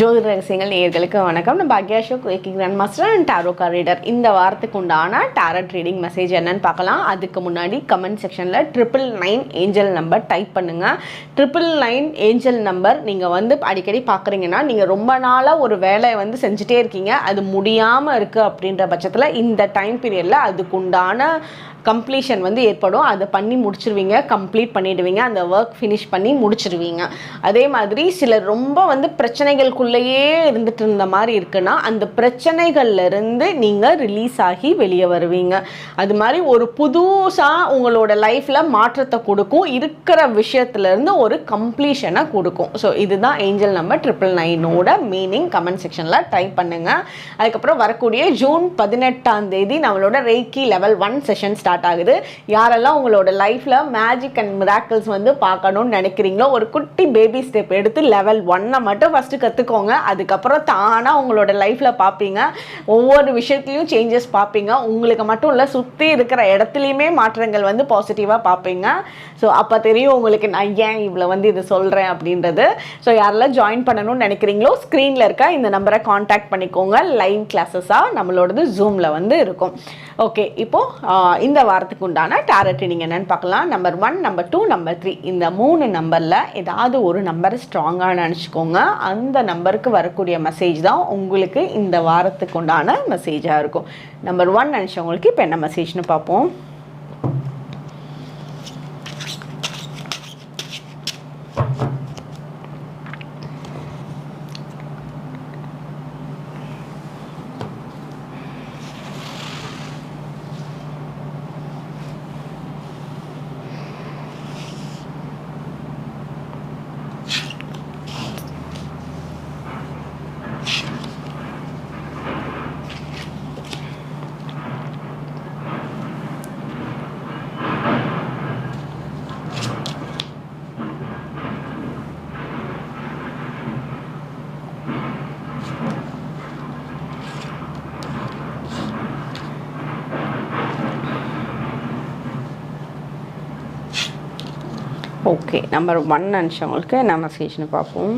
ஜோதிட ரகசியங்கள் நேயர்களுக்கு வணக்கம். நான் பாக்யா Ashok grand master and டாரோக்கா reader இந்த வாரத்துக்கு உண்டான டாரட் ரீடிங் மெசேஜ் என்னன்னு பார்க்கலாம். அதுக்கு முன்னாடி கமெண்ட் செக்ஷனில் triple nine angel number type பண்ணுங்கள் ட்ரிபிள் நைன் ஏஞ்சல் நம்பர் நீங்கள் வந்து அடிக்கடி பார்க்குறீங்கன்னா நீங்கள் ரொம்ப நாளாக ஒரு வேலையை வந்து செஞ்சுட்டே இருக்கீங்க. அது முடியாமல் இருக்குது அப்படின்ற பட்சத்தில் இந்த டைம் பீரியடில் அதுக்குண்டான கம்ப்ளீஷன் வந்து ஏற்படும். அதை பண்ணி முடிச்சிருவீங்க கம்ப்ளீட் பண்ணிடுவீங்க. அந்த ஒர்க் ஃபினிஷ் பண்ணி முடிச்சிருவீங்க. அதே மாதிரி சிலர் ரொம்ப வந்து பிரச்சனைகளுக்குள்ளேயே இருந்துட்டு இருந்த மாதிரி இருக்குன்னா அந்த பிரச்சனைகள்ல இருந்து நீங்கள் ரிலீஸ் ஆகி வெளியே வருவீங்க. அது மாதிரி ஒரு புதுசாக உங்களோட லைஃப்பில் மாற்றத்தை கொடுக்கும். இருக்கிற விஷயத்துலேருந்து ஒரு கம்ப்ளீஷனை கொடுக்கும். ஸோ இதுதான் ஏஞ்சல் நம்பர் ட்ரிபிள் நைனோட மீனிங் கமெண்ட் செக்ஷனில் டைப் பண்ணுங்கள் அதுக்கப்புறம் வரக்கூடிய ஜூன் பதினெட்டாம் தேதி நம்மளோட reiki level one session start ஆகுது. யாரெல்லாம் உங்களோட லைஃப்பில் மேஜிக் அண்ட் மிராக்கிள்ஸ் வந்து பார்க்கணும்னு நினைக்கிறீங்களோ ஒரு குட்டி பேபி ஸ்டெப் எடுத்து லெவல் ஒன்னை மட்டும் ஃபஸ்ட்டு கற்றுக்கோங்க அதுக்கப்புறம் தானாக உங்களோட லைஃப்பில் பார்ப்பீங்க. ஒவ்வொரு விஷயத்துலையும் சேஞ்சஸ் பார்ப்பீங்க. உங்களுக்கு மட்டும் இல்லை சுற்றி இருக்கிற இடத்துலையுமே மாற்றங்கள் வந்து பாசிட்டிவாக பார்ப்பீங்க. ஸோ அப்போ தெரியும் உங்களுக்கு நான் ஏன் இவ்வளோ வந்து இது சொல்கிறேன் அப்படின்றது. ஸோ யாரெல்லாம் ஜாயின் பண்ணணும்னு நினைக்கிறீங்களோ ஸ்க்ரீனில் இருக்க இந்த நம்பரை காண்டாக்ட் பண்ணிக்கோங்க. லைவ் கிளாஸஸாக நம்மளோடது ஜூமில் வந்து இருக்கும். ஓகே இப்போது இந்த வாரத்துக்கு உண்டான டேரட் ரீடிங் என்னென்னு பார்க்கலாம். Number one number two number three இந்த மூணு நம்பரில் ஏதாவது ஒரு நம்பரை ஸ்ட்ராங்காக நினச்சிக்கோங்க. அந்த நம்பர் நம்பருக்கு வரக்கூடிய மெசேஜ் தான் உங்களுக்கு இந்த வாரத்துக்கு உண்டான மெசேஜாக இருக்கும். நம்பர் ஒன் நினச்சவங்களுக்கு இப்போ என்ன மெசேஜ்னு பார்ப்போம். ஓகே நம்பர் ஒன் நினச்சவங்களுக்கு நம்ம மெசேஜ்னு பார்ப்போம்.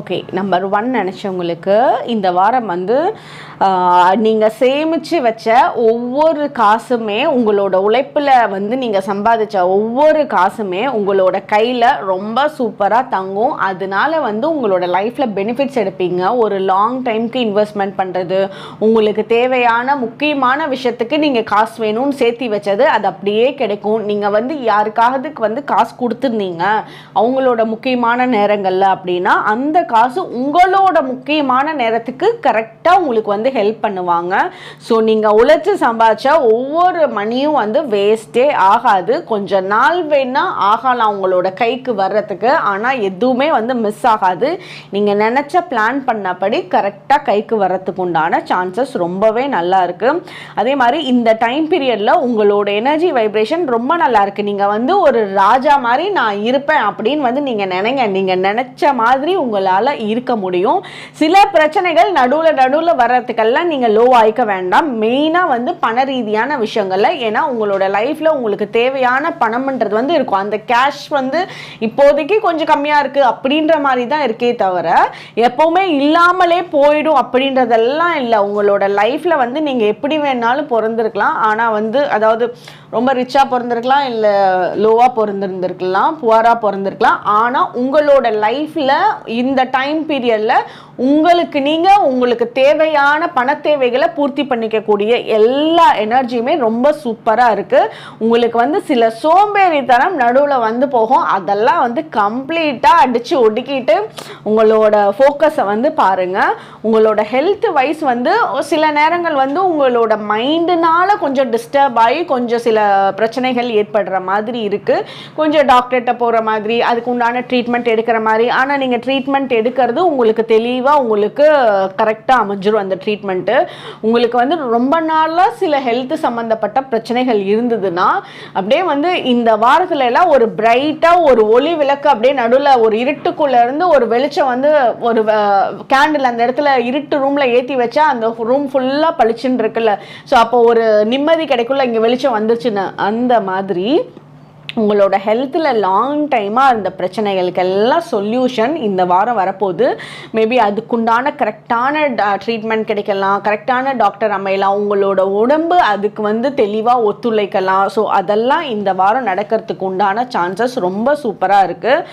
ஓகே நம்பர் ஒன் நினச்சவங்களுக்கு இந்த வாரம் வந்து நீங்கள் சேமித்து வச்ச ஒவ்வொரு காசுமே உங்களோட உழைப்பில் வந்து நீங்கள் சம்பாதிச்ச ஒவ்வொரு காசுமே உங்களோட கையில் ரொம்ப சூப்பராக தங்கும். அதனால வந்து உங்களோட லைஃப்பில் பெனிஃபிட்ஸ் எடுப்பீங்க. ஒரு லாங் டைம்க்கு இன்வெஸ்ட்மெண்ட் பண்ணுறது உங்களுக்கு தேவையான முக்கியமான விஷயத்துக்கு நீங்கள் காசு வேணும்னு சேர்த்தி வச்சது அது அப்படியே கிடைக்கும். நீங்கள் வந்து யாருக்காவதுக்கு வந்து காசு கொடுத்துருந்தீங்க அவங்களோட முக்கியமான நேரங்களில் அப்படின்னா அந்த காசு உங்களோட முக்கியமான நேரத்துக்கு கரெக்டாக உங்களுக்கு வந்து ஹெல்ப் பண்ணுவாங்க. ஸோ நீங்கள் உழைச்சி சம்பாதிச்சா ஒவ்வொரு மணியும் வந்து வேஸ்ட்டே ஆகாது. கொஞ்சம் நாள் வேணால் ஆகலாம் உங்களோட கைக்கு வர்றதுக்கு. ஆனால் எதுவுமே வந்து மிஸ் ஆகாது. நீங்கள் நினச்ச பிளான் பண்ணபடி கரெக்டாக கைக்கு வர்றதுக்கு உண்டான சான்சஸ் ரொம்பவே நல்லா இருக்குது அதே மாதிரி இந்த டைம் பீரியடில் உங்களோட எனர்ஜி வைப்ரேஷன் ரொம்ப நல்லா இருக்குது நீங்கள் வந்து ஒரு ராஜா மாதிரி நான் இருப்பேன் அப்படின்னு வந்து நீங்கள் நினைங்க. நீங்கள் நினச்ச மாதிரி உங்களால் இருக்க முடியும். சில பிரச்சனைகள் நடுவில் நடுவில் வர்றதுக்கு விஷயங்கள்லாம் நீங்கள் லோ ஆயிக்க வேண்டாம் மெயினாக வந்து பண ரீதியான விஷயங்கள்ல ஏன்னா உங்களோட லைஃப்பில் உங்களுக்கு தேவையான பணம்ன்றது வந்து இருக்கும் அந்த கேஷ் வந்து இப்போதைக்கு கொஞ்சம் கம்மியாக இருக்குது அப்படின்ற மாதிரி தான் இருக்கே தவிர எப்போவுமே இல்லாமலே போயிடும் அப்படின்றதெல்லாம் இல்லை உங்களோட லைஃப்பில் வந்து நீங்கள் எப்படி வேணாலும் பிறந்திருக்கலாம் ஆனால் வந்து அதாவது ரொம்ப ரிச்சாக பிறந்திருக்கலாம் இல்லை லோவாக பிறந்திருந்திருக்கலாம் புவராக பிறந்திருக்கலாம் ஆனால் உங்களோட லைஃப்பில் இந்த டைம் பீரியடில் உங்களுக்கு நீங்கள் உங்களுக்கு தேவையான பண தேவைகளை பூர்த்தி பண்ணிக்கக்கூடிய எல்லா எனர்ஜியுமே ரொம்ப சூப்பராக இருக்குது உங்களுக்கு வந்து சில சோம்பேறித்தனம் நடுவில் வந்து போகும். அதெல்லாம் வந்து கம்ப்ளீட்டாக அடித்து ஒடுக்கிட்டு உங்களோட ஃபோக்கஸை வந்து பாருங்கள் உங்களோட ஹெல்த் வைஸ் வந்து சில நேரங்கள் வந்து உங்களோட மைண்டுனால கொஞ்சம் டிஸ்டர்ப் ஆகி கொஞ்சம் சில பிரச்சனைகள் ஏற்படுற மாதிரி இருக்குது கொஞ்சம் டாக்டர்கிட்ட போகிற மாதிரி அதுக்கு உண்டான ட்ரீட்மெண்ட் எடுக்கிற மாதிரி. ஆனால் நீங்கள் ட்ரீட்மெண்ட் எடுக்கிறது உங்களுக்கு தெளிவாக உங்களுக்கு கரெக்டாக அமைஞ்சிரும் அந்த ட்ரீட்மெண்ட்டு உங்களுக்கு வந்து ரொம்ப நாளாக சில ஹெல்த் சம்மந்தப்பட்ட பிரச்சனைகள் இருந்ததுன்னா அப்படியே வந்து இந்த வாரத்துல எல்லாம் ஒரு பிரைட்டாக ஒரு ஒளி விளக்கு அப்படியே நடுவில் ஒரு இருட்டுக்குள்ளே இருந்து ஒரு வெளிச்சம் வந்து ஒரு கேண்டில் அந்த இடத்துல இருட்டு ரூமில் ஏற்றி வச்சா அந்த ரூம் ஃபுல்லாக பளிச்சுன்னு இருக்குல்ல. ஸோ அப்போ ஒரு நிம்மதி கிடைக்குள்ள இங்கே வெளிச்சம் வந்துருச்சுன்னு அந்த மாதிரி உங்களோட ஹெல்த்தில் லாங் டைமாக இருந்த பிரச்சனைகளுக்கெல்லாம் சொல்யூஷன் இந்த வாரம் வரப்போகுது. மேபி அதுக்குண்டான கரெக்டான ட்ரீட்மெண்ட் கிடைக்கலாம். கரெக்டான டாக்டர் அமையலாம். உங்களோட உடம்பு அதுக்கு வந்து தெளிவாக ஒத்துழைக்கலாம். ஸோ அதெல்லாம் இந்த வாரம் நடக்கிறதுக்கு உண்டான சான்சஸ் ரொம்ப சூப்பராக இருக்குது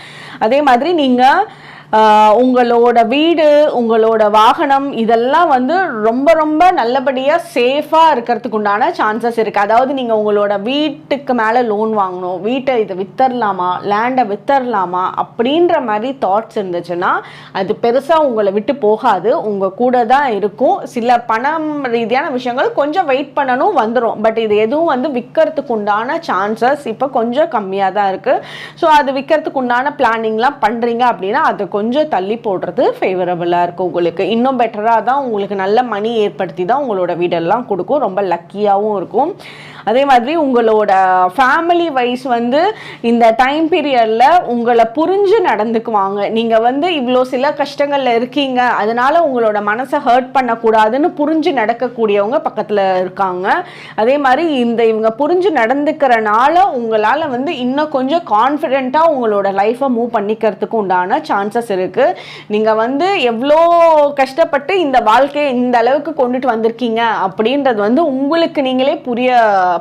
அதே மாதிரி நீங்கள் உங்களோட வீடு உங்களோட வாகனம் இதெல்லாம் வந்து ரொம்ப ரொம்ப நல்லபடியாக சேஃபாக இருக்கிறதுக்கு உண்டான சான்சஸ் இருக்குது அதாவது நீங்கள் உங்களோட வீட்டுக்கு மேலே லோன் வாங்கணும் வீட்டை இதை வித்தரலாமா லேண்டை வித்தரலாமா அப்படின்ற மாதிரி தாட்ஸ் இருந்துச்சுன்னா அது பெருசாக உங்களை விட்டு போகாது. உங்கள் கூட தான் இருக்கும். சில பணம் ரீதியான விஷயங்கள் கொஞ்சம் வெயிட் பண்ணணும் வந்துடும் பட் இது எதுவும் வந்து விற்கிறதுக்கு உண்டான சான்சஸ் இப்போ கொஞ்சம் கம்மியாக தான் இருக்குது ஸோ அது விற்கிறதுக்கு உண்டான பிளானிங்லாம் பண்ணுறீங்க அப்படின்னா அதை கொஞ்சம் தள்ளி போடுறது ஃபேவரபுளாக இருக்கும் உங்களுக்கு. இன்னும் பெட்டராக தான் உங்களுக்கு நல்ல மணி ஏற்படுத்தி தான் உங்களோட வீடெல்லாம் கொடுக்கும். ரொம்ப லக்கியாகவும் இருக்கும். அதே மாதிரி உங்களோட ஃபேமிலி வைஸ் வந்து இந்த டைம் பீரியடில் உங்களை புரிஞ்சு நடந்துக்குவாங்க. நீங்கள் வந்து இவ்வளோ சில கஷ்டங்களில் இருக்கீங்க. அதனால் உங்களோட மனசை ஹர்ட் பண்ணக்கூடாதுன்னு புரிஞ்சு நடக்கக்கூடியவங்க பக்கத்தில் இருக்காங்க. அதே மாதிரி இந்த இவங்க புரிஞ்சு நடந்துக்கிறனால உங்களால் வந்து இன்னும் கொஞ்சம் கான்ஃபிடென்ட்டாக உங்களோட லைஃப்பை மூவ் பண்ணிக்கிறதுக்கு உண்டான சான்சஸ் இருக்குது நீங்கள் வந்து எவ்வளோ கஷ்டப்பட்டு இந்த வாழ்க்கையை இந்த அளவுக்கு கொண்டுட்டு வந்திருக்கீங்க அப்படின்றது வந்து உங்களுக்கு நீங்களே புரிய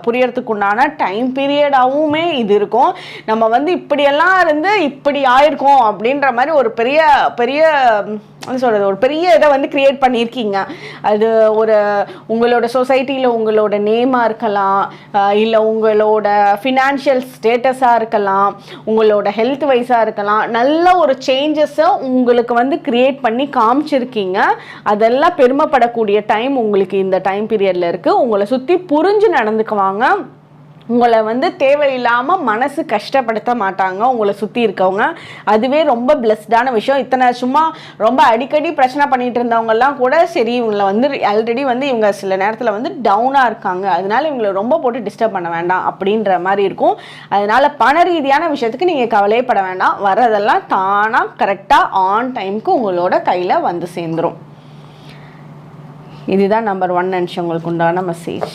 புரியறதுக்கு உண்டான டைம் பீரியடாகவுமே இது இருக்கும். நம்ம வந்து இப்படியெல்லாம் இருந்து இப்படி ஆயிருக்கோம் அப்படின்ற மாதிரி ஒரு பெரிய பெரிய சொல்கிறது ஒரு பெரிய இதை வந்து க்ரியேட் பண்ணியிருக்கீங்க. அது ஒரு உங்களோட சொசைட்டியில் உங்களோட நேமாக இருக்கலாம் இல்லை உங்களோட ஃபினான்ஷியல் ஸ்டேட்டஸாக இருக்கலாம் உங்களோட ஹெல்த் வைஸாக இருக்கலாம் நல்ல ஒரு சேஞ்சஸை உங்களுக்கு வந்து க்ரியேட் பண்ணி காமிச்சிருக்கீங்க. அதெல்லாம் பெருமைப்படக்கூடிய டைம் உங்களுக்கு இந்த டைம் பீரியடில் இருக்குது உங்களை சுற்றி புரிஞ்சு நடந்துக்குவாங்க. உங்களை வந்து தேவையில்லாமல் மனசு கஷ்டப்படுத்த மாட்டாங்க உங்களை சுற்றி இருக்கவங்க. அதுவே ரொம்ப பிளஸ்டான விஷயம். இத்தனை சும்மா ரொம்ப அடிக்கடி பிரச்சனை பண்ணிட்டு இருந்தவங்கெல்லாம் கூட சரி இவங்களை வந்து ஆல்ரெடி வந்து இவங்க சில நேரத்தில் வந்து டவுனாக இருக்காங்க. அதனால இவங்களை ரொம்ப போட்டு டிஸ்டர்ப் பண்ண வேண்டாம் அப்படின்ற மாதிரி இருக்கும். அதனால பண ரீதியான விஷயத்துக்கு நீங்கள் கவலையப்பட வேண்டாம். வரதெல்லாம் தானாக கரெக்டாக ஆன் டைம்க்கு உங்களோட கையில் வந்து சேர்ந்துரும். இதுதான் நம்பர் ஒன் நினச்சவங்களுக்கு உண்டான மெசேஜ்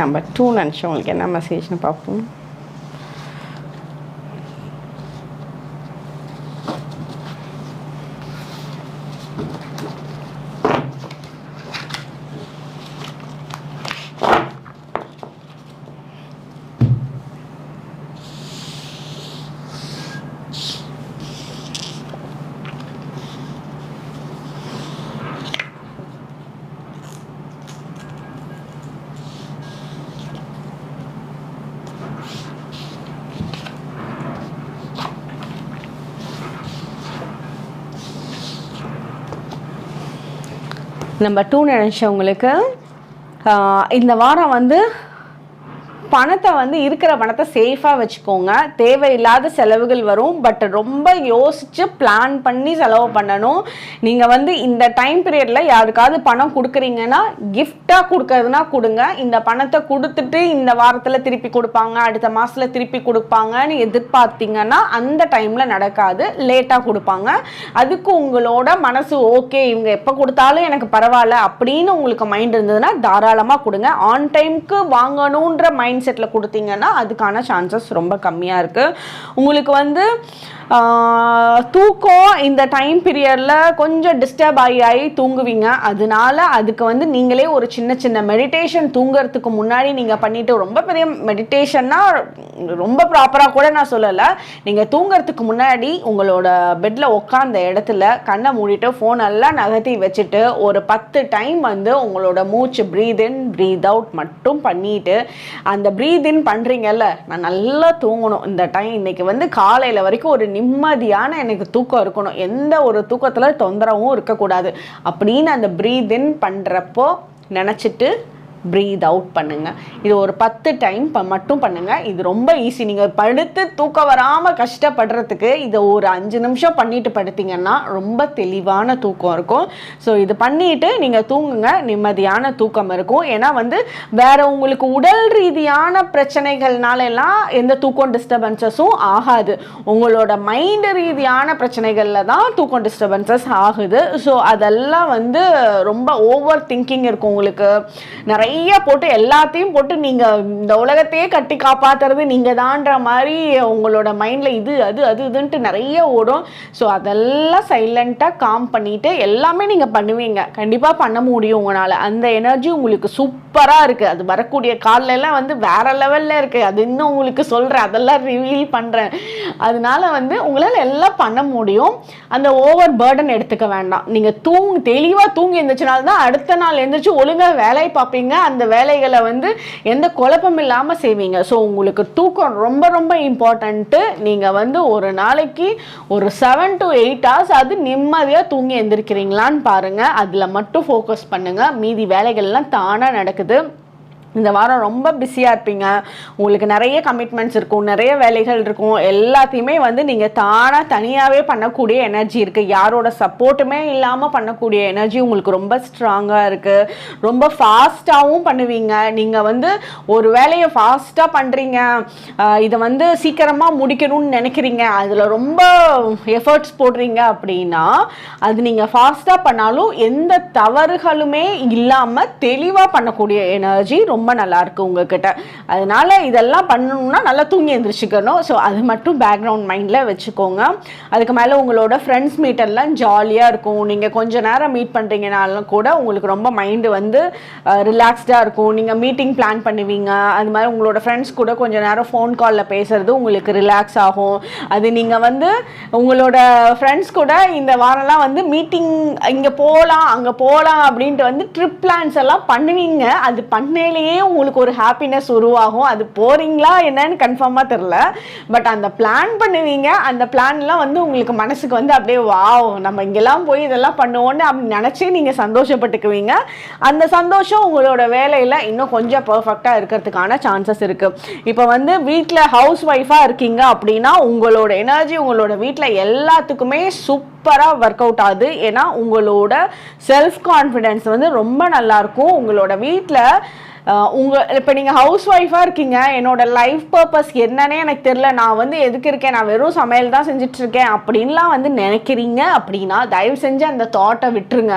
நம்பர் டூ நினச்சவங்களுக்கு என்ன மெசேஜ்னு பார்ப்போம். நம்பர் டூ நினச்சவங்களுக்கு இந்த வாரம் வந்து பணத்தை வந்து இருக்கிற பணத்தை சேஃபாக வச்சுக்கோங்க. தேவையில்லாத செலவுகள் வரும். பட் ரொம்ப யோசித்து பிளான் பண்ணி செலவு பண்ணணும். நீங்கள் வந்து இந்த டைம் பீரியடில் யாருக்காவது பணம் கொடுக்குறீங்கன்னா கிஃப்டாக கொடுக்கறதுனா கொடுங்க. இந்த பணத்தை கொடுத்துட்டு இந்த வாரத்தில் திருப்பி கொடுப்பாங்க. அடுத்த மாதத்தில் திருப்பி கொடுப்பாங்கன்னு எதிர்பார்த்தீங்கன்னா அந்த டைமில் நடக்காது. லேட்டாக கொடுப்பாங்க. அதுக்கு உங்களோட மனசு ஓகே இவங்க எப்போ கொடுத்தாலும் எனக்கு பரவாயில்ல அப்படின்னு உங்களுக்கு மைண்ட் இருந்ததுன்னா தாராளமாக கொடுங்க. ஆன் டைம்க்கு வாங்கணுன்ற மைண்ட் மைண்ட் செட்டில் கொடுத்தீங்கன்னா அதுக்கான சான்சஸ் ரொம்ப கம்மியாக இருக்குது உங்களுக்கு வந்து தூக்கம் இந்த டைம் பீரியடில் கொஞ்சம் டிஸ்டர்ப் ஆகி ஆகி தூங்குவீங்க. அதனால அதுக்கு வந்து நீங்களே ஒரு சின்ன சின்ன மெடிடேஷன் தூங்குறதுக்கு முன்னாடி நீங்கள் பண்ணிட்டு ரொம்ப பெரிய மெடிடேஷன்னா ரொம்ப ப்ராப்பராக கூட நான் சொல்லலை. நீங்கள் தூங்குறதுக்கு முன்னாடி உங்களோட பெட்டில் உட்காந்த இடத்துல கண்ணை மூடிட்டு ஃபோன் எல்லாம் நகர்த்தி வச்சுட்டு ஒரு பத்து டைம் வந்து உங்களோட மூச்சு ப்ரீத் இன் ப்ரீத் அவுட் மட்டும் பண்ணிவிட்டு அந்த ப்ரீத் இன் பண்ணுறீங்கல்ல நான் நல்லா தூங்கணும். இந்த டைம் இன்னைக்கு வந்து காலையில் வரைக்கும் ஒரு நிம்மதியான எனக்கு தூக்கம் இருக்கணும். எந்த ஒரு தூக்கத்தில் தொந்தரவும் இருக்கக்கூடாது. அப்படின்னு அந்த ப்ரீத் இன் பண்ணுறப்போ நினச்சிட்டு ப்ரீத் அவுட் பண்ணுங்கள் இது ஒரு பத்து டைம் ப மட்டும் பண்ணுங்கள் இது ரொம்ப ஈஸி நீங்கள் படுத்து தூக்கம் வராமல் கஷ்டப்படுறதுக்கு இதை ஒரு அஞ்சு நிமிஷம் பண்ணிட்டு படுத்திங்கன்னா ரொம்ப தெளிவான தூக்கம் இருக்கும். ஸோ இது பண்ணிட்டு நீங்கள் தூங்குங்க. நிம்மதியான தூக்கம் இருக்கும். ஏன்னா வந்து வேற உங்களுக்கு உடல் ரீதியான பிரச்சனைகள்னாலெல்லாம் எந்த தூக்கம் டிஸ்டர்பன்சஸும் ஆகாது. உங்களோட மைண்டு ரீதியான பிரச்சனைகளில் தான் தூக்கம் டிஸ்டர்பன்சஸ் ஆகுது. ஸோ அதெல்லாம் வந்து ரொம்ப ஓவர் திங்கிங் இருக்கும் உங்களுக்கு. நிறைய போட்டு எல்லாத்தையும் போட்டு நீங்கள் இந்த உலகத்தையே கட்டி காப்பாத்துறது நீங்கள் தான்ற மாதிரி உங்களோட மைண்டில் இது அது அது இதுன்ட்டு நிறைய ஓடும். ஸோ அதெல்லாம் சைலண்ட்டாக காம் பண்ணிட்டு எல்லாமே நீங்கள் பண்ணுவீங்க. கண்டிப்பாக பண்ண முடியும் உங்களால். அந்த எனர்ஜி உங்களுக்கு சூப்பராக இருக்குது அது வரக்கூடிய கால்ல எல்லாம் வந்து வேற லெவலில் இருக்குது அது இன்னும் உங்களுக்கு சொல்கிறேன் அதெல்லாம் ரிவீல் பண்ணுறேன் அதனால வந்து உங்களால் எல்லாம் பண்ண முடியும். அந்த ஓவர் பேர்டன் எடுத்துக்க வேண்டாம். நீங்கள் தூங் தெளிவாக தூங்கி எழுந்திரிச்சனால தான் அடுத்த நாள் எழுந்திரிச்சு ஒழுங்காக வேலையை பார்ப்பீங்க. அந்த வேலைகளை வந்து எந்த குழப்பம் இல்லாமல் செய்வீங்க. ஸோ உங்களுக்கு தூக்கம் ரொம்ப ரொம்ப இம்பார்ட்டண்ட்டு நீங்கள் வந்து ஒரு நாளைக்கு ஒரு செவன் டு எயிட் ஹவர்ஸ் அது நிம்மதியாக தூங்கி எந்திரிக்கிறீங்களான்னு பாருங்கள் அதில் மட்டும் ஃபோக்கஸ் பண்ணுங்கள் மீதி வேலைகள்லாம் தானாக நடக்குது. இந்த வாரம் ரொம்ப பிஸியாக இருப்பீங்க. உங்களுக்கு நிறைய கமிட்மெண்ட்ஸ் இருக்கும் நிறைய வேலைகள் இருக்கும். எல்லாத்தையுமே வந்து நீங்கள் தானாக தனியாகவே பண்ணக்கூடிய எனர்ஜி இருக்குது யாரோட சப்போர்ட்டுமே இல்லாமல் பண்ணக்கூடிய எனர்ஜி உங்களுக்கு ரொம்ப ஸ்ட்ராங்காக இருக்குது ரொம்ப ஃபாஸ்ட்டாகவும் பண்ணுவீங்க. நீங்கள் வந்து ஒரு வேலையை ஃபாஸ்ட்டாக பண்ணுறீங்க இதை வந்து சீக்கிரமாக முடிக்கணும்னு நினைக்கிறீங்க. அதில் ரொம்ப எஃபர்ட்ஸ் போடுறீங்க அப்படின்னா அது நீங்கள் ஃபாஸ்ட்டாக பண்ணாலும் எந்த தவறுகளுமே இல்லாமல் தெளிவாக பண்ணக்கூடிய எனர்ஜி ரொம்ப ரொம்ப நல்லாயிருக்கு உங்ககிட்ட. அதனால் இதெல்லாம் பண்ணணும்னா நல்லா தூங்கி எழுந்திரிச்சிக்கணும் ஸோ அது மட்டும் பேக்ரவுண்ட் மைண்டில் வச்சுக்கோங்க. அதுக்கு மேலே உங்களோட ஃப்ரெண்ட்ஸ் மீட்டெல்லாம் ஜாலியாக இருக்கும். நீங்கள் கொஞ்ச நேரம் மீட் பண்ணுறீங்கனாலும் கூட உங்களுக்கு ரொம்ப மைண்டு வந்து ரிலாக்ஸ்டாக இருக்கும். நீங்கள் மீட்டிங் பிளான் பண்ணுவீங்க. அது மாதிரி உங்களோட ஃப்ரெண்ட்ஸ் கூட கொஞ்சம் நேரம் ஃபோன் காலில் பேசுகிறது உங்களுக்கு ரிலாக்ஸ் ஆகும். அது நீங்கள் வந்து உங்களோட ஃப்ரெண்ட்ஸ் கூட இந்த வாரம்லாம் வந்து மீட்டிங் இங்கே போகலாம் அங்கே போகலாம் அப்படின்ட்டு வந்து ட்ரிப் பிளான்ஸ் எல்லாம் பண்ணுவீங்க. அது பண்ணையிலேயே உங்களுக்கு ஒரு ஹாப்பினஸ் உருவாகும்? அது போகிறீங்களா என்னன்னு கன்ஃபார்மாக தெரில பட் அந்த பிளான் பண்ணுவீங்க. அந்த பிளான்லாம் வந்து உங்களுக்கு மனசுக்கு வந்து அப்படியே வாவ் நம்ம இங்கெல்லாம் போய் இதெல்லாம் பண்ணுவோன்னு அப்படி நினச்சி நீங்கள் சந்தோஷப்பட்டுக்குவீங்க. அந்த சந்தோஷம் உங்களோட வேலையில் இன்னும் கொஞ்சம் பர்ஃபெக்டாக இருக்கிறதுக்கான சான்சஸ் இருக்குது இப்போ வந்து வீட்டில் ஹவுஸ் ஒய்ஃபாக இருக்கீங்க அப்படின்னா உங்களோட எனர்ஜி உங்களோட வீட்டில் எல்லாத்துக்குமே சூப்பராக ஒர்க் அவுட் ஆகுது. ஏன்னா உங்களோட செல்ஃப் கான்ஃபிடென்ஸ் வந்து ரொம்ப நல்லாயிருக்கும் உங்களோட வீட்டில் உங்கள் இப்போ நீங்கள் ஹவுஸ் ஒய்ஃபாக இருக்கீங்க என்னோட லைஃப் பர்பஸ் என்னன்னே எனக்கு தெரில நான் வந்து எதுக்கு இருக்கேன்? நான் வெறும் சமையல் தான் செஞ்சுட்டு இருக்கேன் அப்படின்லாம் வந்து நினைக்கிறீங்க அப்படின்னா தயவு செஞ்சு அந்த தாட்டை விட்டுருங்க.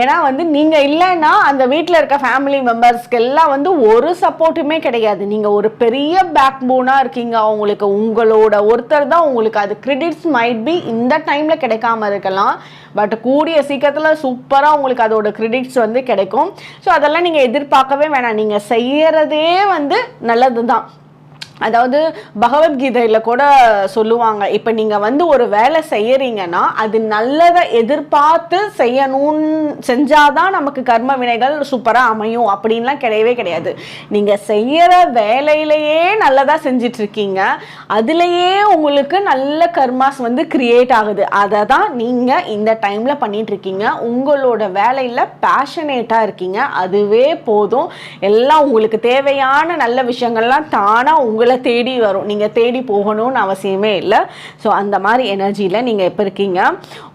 ஏன்னா வந்து நீங்கள் இல்லைன்னா அந்த வீட்டில் இருக்க ஃபேமிலி மெம்பர்ஸ்க்கு எல்லாம் வந்து ஒரு சப்போர்ட்டுமே கிடையாது. நீங்கள் ஒரு பெரிய பேக் போனாக இருக்கீங்க. அவங்களுக்கு உங்களோட ஒருத்தர் தான் உங்களுக்கு அது கிரெடிட்ஸ் மைட் பி இந்த டைமில் கிடைக்காம இருக்கலாம். பட் கூடிய சீக்கிரத்தில் சூப்பராக உங்களுக்கு அதோட கிரெடிட்ஸ் வந்து கிடைக்கும். ஸோ அதெல்லாம் நீங்கள் எதிர்பார்க்கவே வேணாம். நீங்கள் செய்யறதே வந்து நல்லது தான் அதாவது பகவத்கீதையில் கூட சொல்லுவாங்க இப்போ நீங்கள் வந்து ஒரு வேலை செய்யறீங்கன்னா அது நல்லதை எதிர்பார்த்து செய்யணும்னு செஞ்சாதான் நமக்கு கர்ம வினைகள் சூப்பராக அமையும் அப்படின்லாம் கிடையவே கிடையாது. நீங்கள் செய்கிற வேலையிலையே நல்லதாக செஞ்சிட்ருக்கீங்க அதுலேயே உங்களுக்கு நல்ல கர்மாஸ் வந்து கிரியேட் ஆகுது. அதை தான் நீங்கள் இந்த டைமில் பண்ணிகிட்ருக்கீங்க உங்களோட வேலையில் பேஷனேட்டாக இருக்கீங்க. அதுவே போதும். எல்லாம் உங்களுக்கு தேவையான நல்ல விஷயங்கள்லாம் தானாக உங்களுக்கு உங்களை தேடி வரும். நீங்கள் தேடி போகணும்னு அவசியமே இல்லை. ஸோ அந்த மாதிரி எனர்ஜியில் நீங்கள் இப்போ இருக்கீங்க?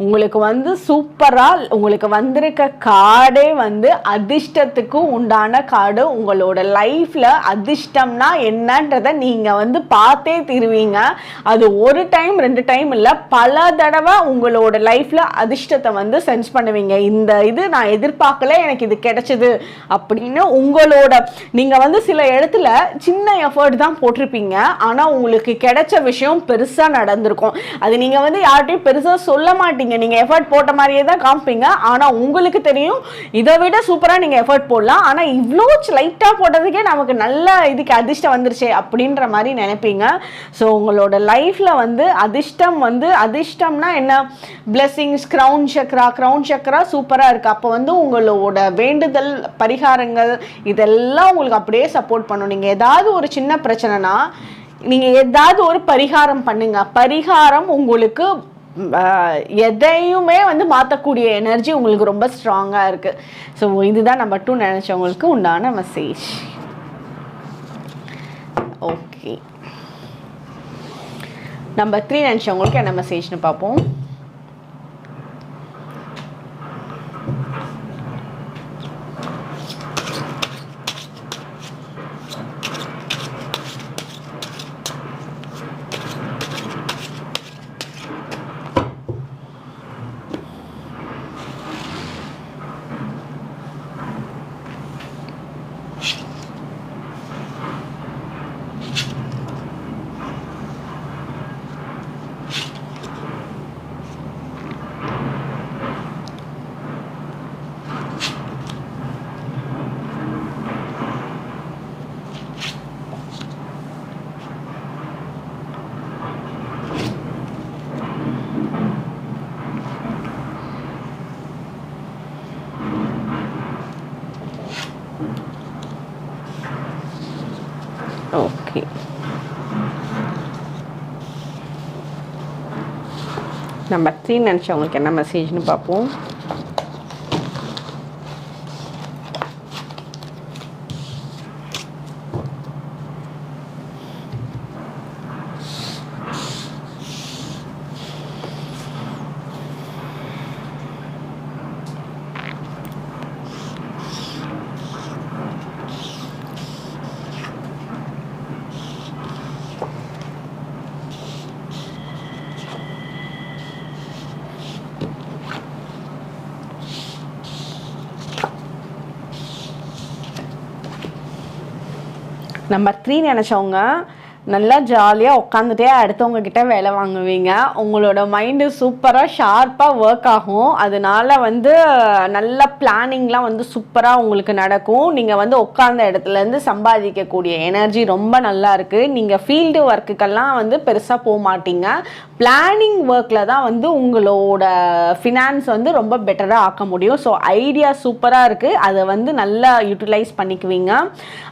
உங்களுக்கு வந்து சூப்பராக உங்களுக்கு வந்திருக்க கார்டே வந்து அதிர்ஷ்டத்துக்கு உண்டான கார்டு உங்களோட லைஃப்பில் அதிர்ஷ்டம்னா என்னன்றதை நீங்கள் வந்து பார்த்தே தீருவீங்க. அது ஒரு டைம் ரெண்டு டைம் இல்லை. பல தடவை உங்களோட லைஃப்பில் அதிர்ஷ்டத்தை வந்து சென்ஸ் பண்ணுவீங்க. இந்த இது நான் எதிர்பார்க்கல எனக்கு இது கிடைச்சது அப்படின்னு உங்களோட நீங்கள் வந்து சில இடத்துல சின்ன எஃபர்ட் தான் போட்டு போட்டிருப்பீங்க ஆனால் உங்களுக்கு கிடைச்ச விஷயம் பெருசாக நடந்திருக்கும். அது நீங்கள் வந்து யார்கிட்டையும் பெருசாக சொல்ல மாட்டீங்க. நீங்கள் எஃபர்ட் போட்ட மாதிரியே தான் காமிப்பீங்க. ஆனால் உங்களுக்கு தெரியும். இதை விட சூப்பராக நீங்கள் எஃபர்ட் போடலாம். ஆனால் இவ்வளோ லைட்டாக போட்டதுக்கே நமக்கு நல்ல இதுக்கு அதிர்ஷ்டம் வந்துருச்சே அப்படின்ற மாதிரி நினைப்பீங்க. ஸோ உங்களோட லைஃப்பில் வந்து அதிர்ஷ்டம் வந்து அதிர்ஷ்டம்னா என்ன? Blessings crown chakra crown chakra சூப்பராக இருக்குது அப்போ வந்து உங்களோட வேண்டுதல் பரிகாரங்கள் இதெல்லாம் உங்களுக்கு அப்படியே சப்போர்ட் பண்ணும். நீங்கள் ஏதாவது ஒரு சின்ன பிரச்சனைனா நீங்கள் ஏதாவது ஒரு பரிகாரம் பண்ணுங்க. பரிகாரம் உங்களுக்கு எதையுமே வந்து மாற்றக்கூடிய எனர்ஜி உங்களுக்கு ரொம்ப ஸ்ட்ராங்காக இருக்குது ஸோ இதுதான் நம்பர் டூ நினச்சவங்களுக்கு உண்டான மெசேஜ் ஓகே நம்பர் த்ரீ நினச்சவங்களுக்கு என்ன மெசேஜ்னு பார்ப்போம் ஓகே சீன் நினச்சவங்களுக்கு என்ன மெசேஜ்னு பார்ப்போம். நம்பர் த்ரீ நினச்சவங்க நல்லா ஜாலியாக உட்காந்துட்டே அடுத்தவங்க கிட்ட வேலை வாங்குவீங்க. உங்களோட மைண்டு சூப்பராக ஷார்ப்பாக ஒர்க் ஆகும். அதனால வந்து நல்ல பிளானிங்லாம் வந்து சூப்பராக உங்களுக்கு நடக்கும். நீங்கள் வந்து உட்கார்ந்த இடத்துலேருந்து சம்பாதிக்கக்கூடிய எனர்ஜி ரொம்ப நல்லா இருக்குது நீங்கள் ஃபீல்டு ஒர்க்குக்கெல்லாம் வந்து பெருசாக போக மாட்டீங்க. பிளானிங் ஒர்க்கில் தான் வந்து உங்களோட ஃபினான்ஸ் வந்து ரொம்ப பெட்டராக ஆக்க முடியும். ஸோ ஐடியா சூப்பராக இருக்குது அதை வந்து நல்லா யூட்டிலைஸ் பண்ணிக்குவீங்க.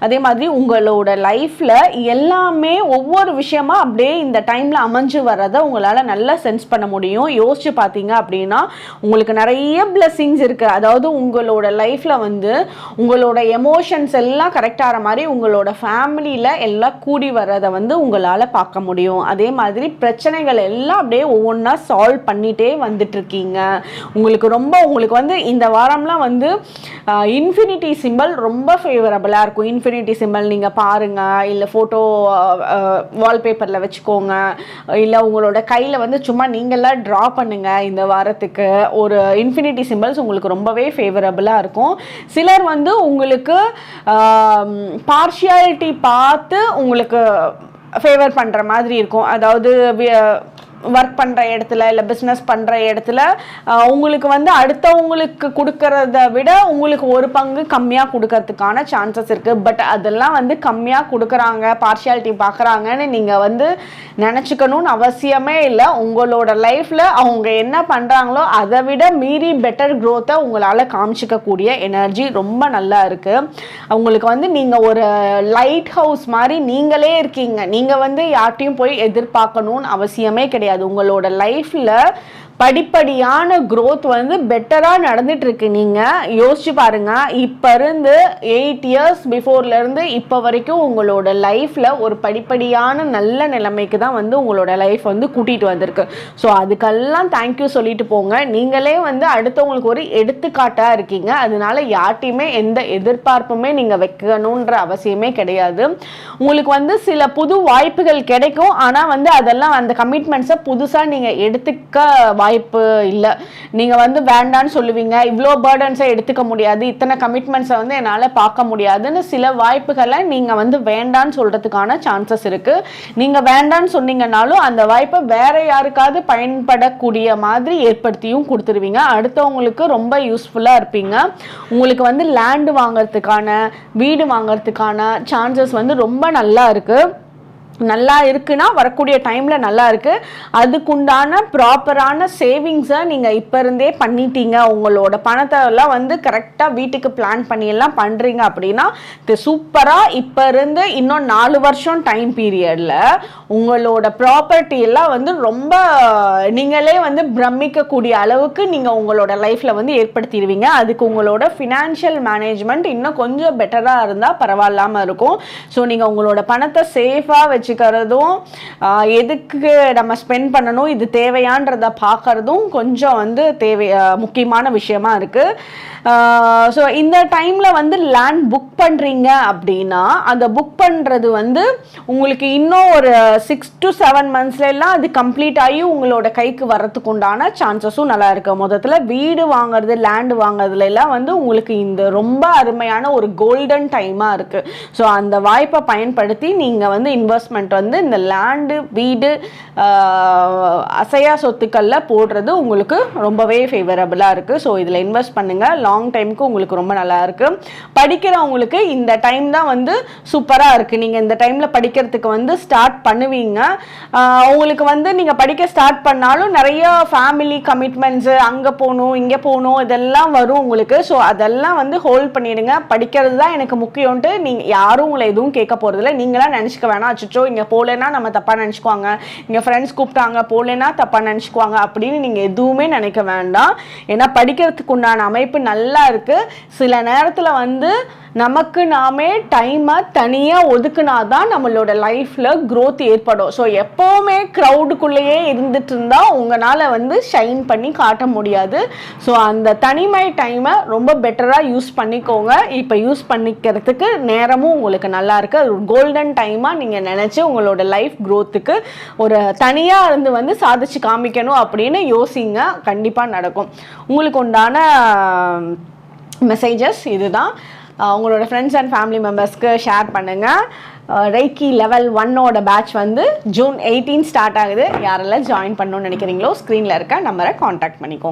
அதே மாதிரி உங்களோட லைஃப்பில் எல்லாமே ஒவ்வொரு விஷயமா அப்படியே இந்த டைமில் அமைஞ்சு வர்றதை உங்களால் நல்லா சென்ஸ் பண்ண முடியும். யோசிச்சு பார்த்தீங்க அப்படின்னா உங்களுக்கு நிறைய பிளெஸ்ஸிங்ஸ் இருக்குது அதாவது உங்களோட லைஃப்பில் வந்து உங்களோட எமோஷன்ஸ் எல்லாம் கரெக்டாகிற மாதிரி உங்களோட ஃபேமிலியில் எல்லாம் கூடி வர்றதை வந்து உங்களால் பார்க்க முடியும். அதே மாதிரி பிரச்சனைகள் எல்லாம் அப்படியே ஒவ்வொன்றா சால்வ் பண்ணிகிட்டே வந்துட்டுருக்கீங்க உங்களுக்கு ரொம்ப உங்களுக்கு வந்து இந்த வாரம்லாம் வந்து இன்ஃபினிட்டி சிம்பிள் ரொம்ப ஃபேவரபுளாக இருக்கும். இன்ஃபினிட்டி சிம்பிள் நீங்கள் பாருங்கள் இல்லை ஃபோட்டோ வால்பேப்பரில் வச்சுக்கோங்க. இல்லை உங்களோட கையில் வந்து சும்மா நீங்களாம் ட்ரா பண்ணுங்கள் இந்த வாரத்துக்கு. ஒரு இன்ஃபினிட்டி சிம்பிள்ஸ் உங்களுக்கு ரொம்பவே ஃபேவரபுளாக இருக்கும். சிலர் வந்து உங்களுக்கு பார்ஷியாலிட்டி பார்த்து உங்களுக்கு ஃபேவர் பண்ணுற மாதிரி இருக்கும். அதாவது ஒர்க் பண்ணுற இடத்துல இல்லை பிஸ்னஸ் பண்ணுற இடத்துல உங்களுக்கு வந்து அடுத்தவங்களுக்கு கொடுக்கறத விட உங்களுக்கு ஒரு பங்கு கம்மியாக கொடுக்கறதுக்கான சான்சஸ் இருக்குது பட் அதெல்லாம் வந்து கம்மியாக கொடுக்குறாங்க பார்ஷியாலிட்டி பார்க்குறாங்கன்னு நீங்கள் வந்து நினச்சிக்கணும்னு அவசியமே இல்லை. உங்களோட லைஃப்பில் அவங்க என்ன பண்ணுறாங்களோ அதை விட மீறி பெட்டர் க்ரோத்தை உங்களால் காமிச்சிக்கக்கூடிய எனர்ஜி ரொம்ப நல்லா இருக்குது உங்களுக்கு வந்து நீங்கள் ஒரு லைட் ஹவுஸ் மாதிரி நீங்களே இருக்கீங்க. நீங்கள் வந்து யார்ட்டையும் போய் எதிர்பார்க்கணும்னு அவசியமே கிடையாது. கிடையாது. உங்களோட லைஃப்ல படிப்படியான க்ரோத் வந்து பெட்டராக நடந்துகிட்ருக்கு நீங்கள் யோசிச்சு பாருங்க. இப்போ இருந்து எயிட் இயர்ஸ் பிஃபோர்லேருந்து இப்போ வரைக்கும் உங்களோட லைஃப்பில் ஒரு படிப்படியான நல்ல நிலைமைக்கு தான் வந்து உங்களோட லைஃப் வந்து கூட்டிகிட்டு வந்திருக்கு. ஸோ அதுக்கெல்லாம் தேங்க்யூ சொல்லிட்டு போங்க. நீங்களே வந்து அடுத்தவங்களுக்கு ஒரு எடுத்துக்காட்டாக இருக்கீங்க. அதனால யார்ட்டையுமே எந்த எதிர்பார்ப்புமே நீங்கள் வைக்கணுன்ற அவசியமே கிடையாது. உங்களுக்கு வந்து சில புது வாய்ப்புகள் கிடைக்கும். ஆனால் வந்து அதெல்லாம் அந்த கமிட்மெண்ட்ஸை புதுசாக நீங்கள் எடுத்துக்க வாய்ப்பு இல்லை. நீங்கள் வந்து வேண்டான்னு சொல்லுவீங்க. இவ்வளோ பேர்டன்ஸை எடுத்துக்க முடியாது. இத்தனை கமிட்மெண்ட்ஸை வந்து என்னால் பார்க்க முடியாதுன்னு சில வாய்ப்புகளை நீங்கள் வந்து வேண்டான்னு சொல்கிறதுக்கான சான்சஸ் இருக்குது நீங்கள் வேண்டான்னு சொன்னீங்கனாலும் அந்த வாய்ப்பை வேற யாருக்காவது பயன்படக்கூடிய மாதிரி ஏற்படுத்தியும் கொடுத்துருவீங்க. அடுத்தவங்களுக்கு ரொம்ப யூஸ்ஃபுல்லாக இருப்பீங்க. உங்களுக்கு வந்து லேண்டு வாங்குறதுக்கான வீடு வாங்கிறதுக்கான சான்சஸ் வந்து ரொம்ப நல்லா இருக்குது நல்லா இருக்குன்னா வரக்கூடிய டைமில் நல்லா இருக்குது அதுக்குண்டான ப்ராப்பரான சேவிங்ஸை நீங்கள் இப்போ இருந்தே பண்ணிட்டீங்க. உங்களோட பணத்தை எல்லாம் வந்து கரெக்டாக வீட்டுக்கு பிளான் பண்ணியெல்லாம் பண்ணுறீங்க அப்படின்னா இது சூப்பராக இப்போ இருந்து இன்னும் நாலு வருஷம் டைம் பீரியடில் உங்களோட ப்ராப்பர்ட்டி எல்லாம் வந்து ரொம்ப நீங்களே வந்து பிரமிக்கக்கூடிய அளவுக்கு நீங்கள் உங்களோட லைஃப்பில் வந்து ஏற்படுத்திடுவீங்க. அதுக்கு உங்களோட ஃபினான்ஷியல் மேனேஜ்மெண்ட் இன்னும் கொஞ்சம் பெட்டராக இருந்தால் பரவாயில்லாமல் இருக்கும். ஸோ நீங்கள் உங்களோட பணத்தை சேஃபாக வச்சு வச்சுக்கிறதும் எதுக்கு நம்ம ஸ்பெண்ட் பண்ணணும் இது தேவையான்றத பார்க்கறதும் கொஞ்சம் வந்து தேவை முக்கியமான விஷயமா இருக்குது ஸோ இந்த டைமில் வந்து லேண்ட் புக் பண்ணுறீங்க அப்படின்னா அந்த புக் பண்ணுறது வந்து உங்களுக்கு இன்னும் ஒரு சிக்ஸ் டு செவன் மந்த்ஸ்லாம் அது கம்ப்ளீட் ஆகி உங்களோட கைக்கு வர்றதுக்கு உண்டான சான்சஸும் நல்லா இருக்கு. மொத்தத்தில் வீடு வாங்குறது லேண்டு வாங்குறதுல எல்லாம் வந்து உங்களுக்கு இந்த ரொம்ப அருமையான ஒரு கோல்டன் டைமாக இருக்குது ஸோ அந்த வாய்ப்பை பயன்படுத்தி நீங்கள் வந்து இன்வெஸ்ட்மெண்ட் வந்து இந்த லேண்டு வீடு அசையா சொத்துக்களில் போடுறது உங்களுக்கு ரொம்பவே ஃபேவரபுளாக இருக்குது ஸோ இதில் இன்வெஸ்ட் பண்ணுங்கள் லாங் டைமுக்கு உங்களுக்கு ரொம்ப நல்லாயிருக்கு படிக்கிறவங்களுக்கு இந்த டைம் தான் வந்து சூப்பராக இருக்குது நீங்கள் இந்த டைமில் படிக்கிறதுக்கு வந்து ஸ்டார்ட் பண்ணுவீங்க. உங்களுக்கு வந்து நீங்கள் படிக்க ஸ்டார்ட் பண்ணாலும் நிறைய ஃபேமிலி கமிட்மெண்ட்ஸு அங்கே போகணும் இங்கே போகணும் இதெல்லாம் வரும் உங்களுக்கு. ஸோ அதெல்லாம் வந்து ஹோல்ட் பண்ணிடுங்க. படிக்கிறது தான் எனக்கு முக்கியம்ன்ட்டு நீங்கள் யாரும் உங்களை எதுவும் கேட்க போகிறதில்ல நீங்களாம் நினச்சிக்க வேணாம். அச்சோ இங்கே போகலன்னா நம்ம தப்பாக நினச்சிக்குவாங்க. இங்கே ஃப்ரெண்ட்ஸ் கூப்பிட்டாங்க போகலன்னா தப்பாக நினச்சிக்குவாங்க அப்படின்னு நீங்கள் எதுவுமே நினைக்க வேண்டாம். ஏன்னா படிக்கிறதுக்கு உண்டான அமைப்பு நல்லா இருக்குது சில நேரத்தில் வந்து நமக்கு நாமே டைமை தனியாக ஒதுக்குனா தான் நம்மளோட லைஃப்பில் க்ரோத் ஏற்படும். ஸோ எப்போவுமே க்ரௌடுக்குள்ளேயே இருந்துட்டு இருந்தால் உங்களால் வந்து ஷைன் பண்ணி காட்ட முடியாது. ஸோ அந்த தனிமை டைமை ரொம்ப பெட்டராக யூஸ் பண்ணிக்கோங்க. இப்போ யூஸ் பண்ணிக்கிறதுக்கு நேரமும் உங்களுக்கு நல்லா இருக்குது அது கோல்டன் டைமாக நீங்கள் நினச்சி உங்களோட லைஃப் க்ரோத்துக்கு ஒரு தனியாக இருந்து வந்து சாதிச்சு காமிக்கணும் அப்படின்னு யோசிங்க. கண்டிப்பாக நடக்கும். உங்களுக்கு உண்டான மெசேஜஸ் இதுதான். உங்களோட ஃப்ரெண்ட்ஸ் அண்ட் ஃபேமிலி மெம்பர்ஸ்க்கு ஷேர் பண்ணுங்கள் ரெய்கி லெவல் ஒன்னோட பேட்ச் வந்து ஜூன் எயிட்டீன் ஸ்டார்ட் ஆகுது. யாரெல்லாம் ஜாயின் பண்ணணும்னு நினைக்கிறீங்களோ ஸ்க்ரீனில் இருக்க நம்பரை காண்டாக்ட் பண்ணிக்கோங்க.